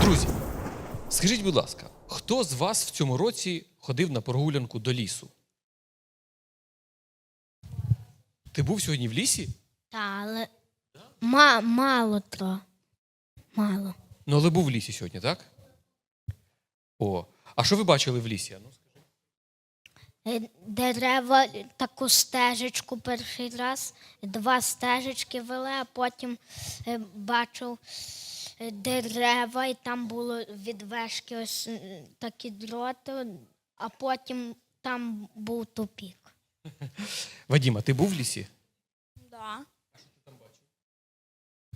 Друзі, скажіть, будь ласка, хто з вас в цьому році ходив на прогулянку до лісу? Ти був сьогодні в лісі? Та, але ма, мало тро. Мало. Ну, але був в лісі сьогодні, так? О, а що ви бачили в лісі? А Ну, скажи. Е, Дерева таку стежечку перший раз, два стежечки вели, а потім е, бачив е, дерева, і там було від вешки ось такі дроти, а потім там був тупік. Вадіма, ти був в лісі? Да.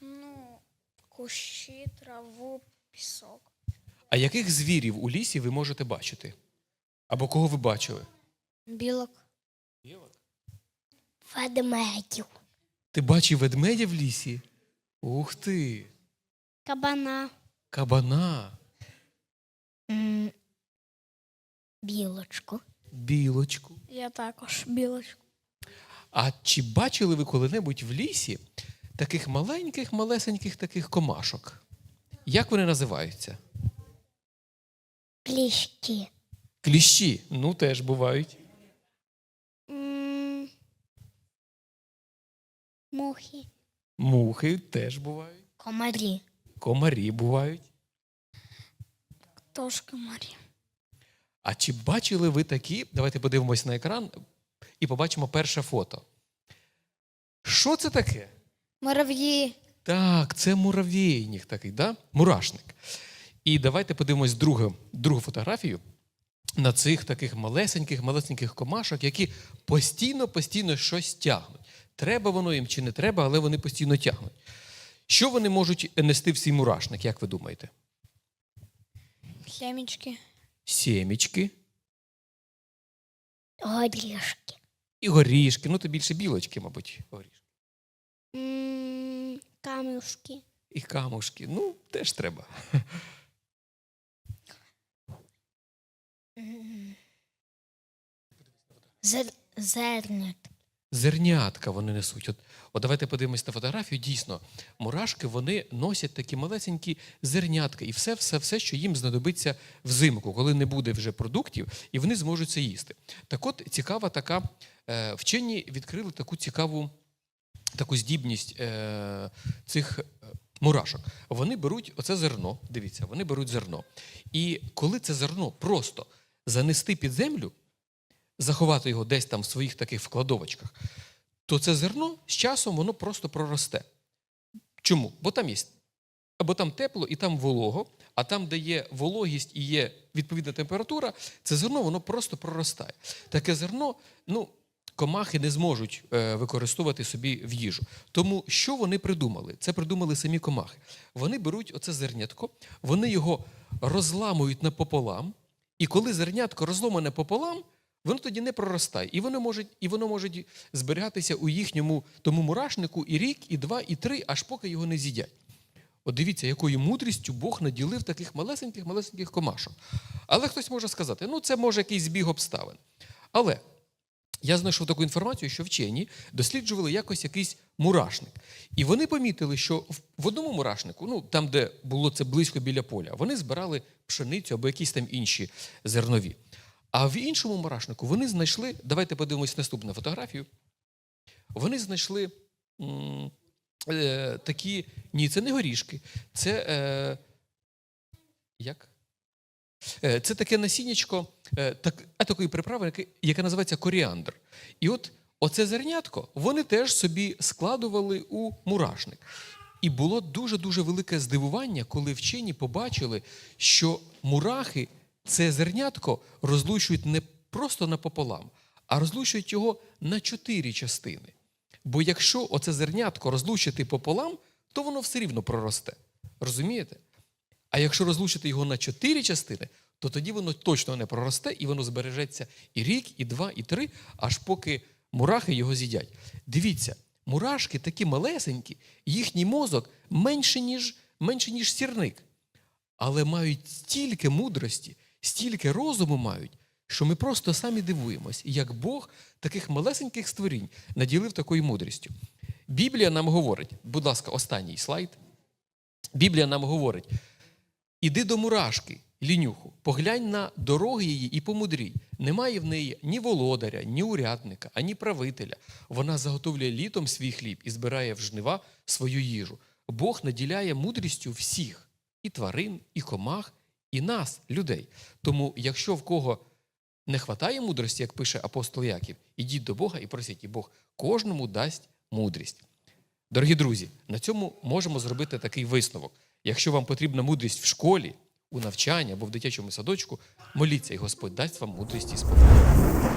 Ну, кущі, траву, пісок. А яких звірів у лісі ви можете бачити? Або кого ви бачили? Білок. Ведмедів. Ти бачив ведмедя в лісі? Ух ти! Кабана. Кабана, М, Білочку. білочку. Я також білочку. А чи бачили ви коли-небудь в лісі таких маленьких, малесеньких таких комашок? Як вони називаються? Кліщі. Кліщі. Ну, теж бувають. Мухи. Мухи теж бувають. Комарі. Комарі бувають. Тож комарі. А чи бачили ви такі? Давайте подивимось на екран і побачимо перше фото. Що це таке? Мурав'ї. Так, це муравейник такий, да? мурашник. І давайте подивимось другу, другу фотографію на цих таких малесеньких, малесеньких комашок, які постійно, постійно щось тягнуть. Треба воно їм чи не треба, але вони постійно тягнуть. Що вони можуть нести в свій мурашник, як ви думаєте? Семечки. Сімічки Горішки. і горішки. Ну, то більше білочки, мабуть, горішки. Камушки. І камушки. Ну, теж треба. Зернят. Зернятка вони несуть. От, от давайте подивимось на фотографію. Дійсно, мурашки вони носять такі малесенькі зернятка і все, все, все, що їм знадобиться взимку, коли не буде вже продуктів, і вони зможуть це їсти. Так от цікава така, е, вчені відкрили таку цікаву таку здібність е, цих е, мурашок. Вони беруть оце зерно, дивіться, вони беруть зерно. І коли це зерно просто занести під землю, заховати його десь там в своїх таких вкладовочках, то це зерно з часом воно просто проросте. Чому? Бо там є або там тепло і там волого, а там, де є вологість і є відповідна температура, це зерно воно просто проростає. Таке зерно, ну, комахи не зможуть е, використовувати собі в їжу. Тому що вони придумали? Це придумали самі комахи. Вони беруть оце зернятко, вони його розламують напополам, і коли зернятко розломане пополам, воно тоді не проростає. І воно може, і воно може зберігатися у їхньому тому мурашнику і рік, і два, і три, аж поки його не з'їдять. От дивіться, якою мудрістю Бог наділив таких малесеньких, малесеньких комашок. Але хтось може сказати, ну це може якийсь збіг обставин. Але я знайшов таку інформацію, що вчені досліджували якось якийсь мурашник. І вони помітили, що в одному мурашнику, ну там, де було це близько біля поля, вони збирали пшеницю або якісь там інші зернові. А в іншому мурашнику вони знайшли, давайте подивимось наступну фотографію. Вони знайшли е, такі, ні, це не горішки, це е, як? Е, Це таке насіннячко е, так, а такої приправи, яке, яке називається коріандр. І от оце зернятко вони теж собі складували у мурашник. І було дуже-дуже велике здивування, коли вчені побачили, що мурахи це зернятко розлучують не просто напополам, а розлучують його на чотири частини. Бо якщо оце зернятко розлучити пополам, то воно все рівно проросте. Розумієте? А якщо розлучити його на чотири частини, то тоді воно точно не проросте і воно збережеться і рік, і два, і три, аж поки мурахи його з'їдять. Дивіться, мурашки такі малесенькі, їхній мозок менше, ніж, менше, ніж сірник. Але мають стільки мудрості, стільки розуму мають, що ми просто самі дивуємось, як Бог таких малесеньких створінь наділив такою мудрістю. Біблія нам говорить, будь ласка, останній слайд. Біблія нам говорить: іди до мурашки, лінюху, поглянь на дороги її і помудрій. Немає в неї ні володаря, ні урядника, ані правителя. Вона заготовлює літом свій хліб і збирає в жнива свою їжу. Бог наділяє мудрістю всіх і тварин, і комах, і нас, людей. Тому, якщо в кого не хватає мудрості, як пише апостол Яків, ідіть до Бога і просіть, і Бог кожному дасть мудрість. Дорогі друзі, на цьому можемо зробити такий висновок. Якщо вам потрібна мудрість в школі, у навчанні або в дитячому садочку, моліться, і Господь дасть вам мудрість і спокій.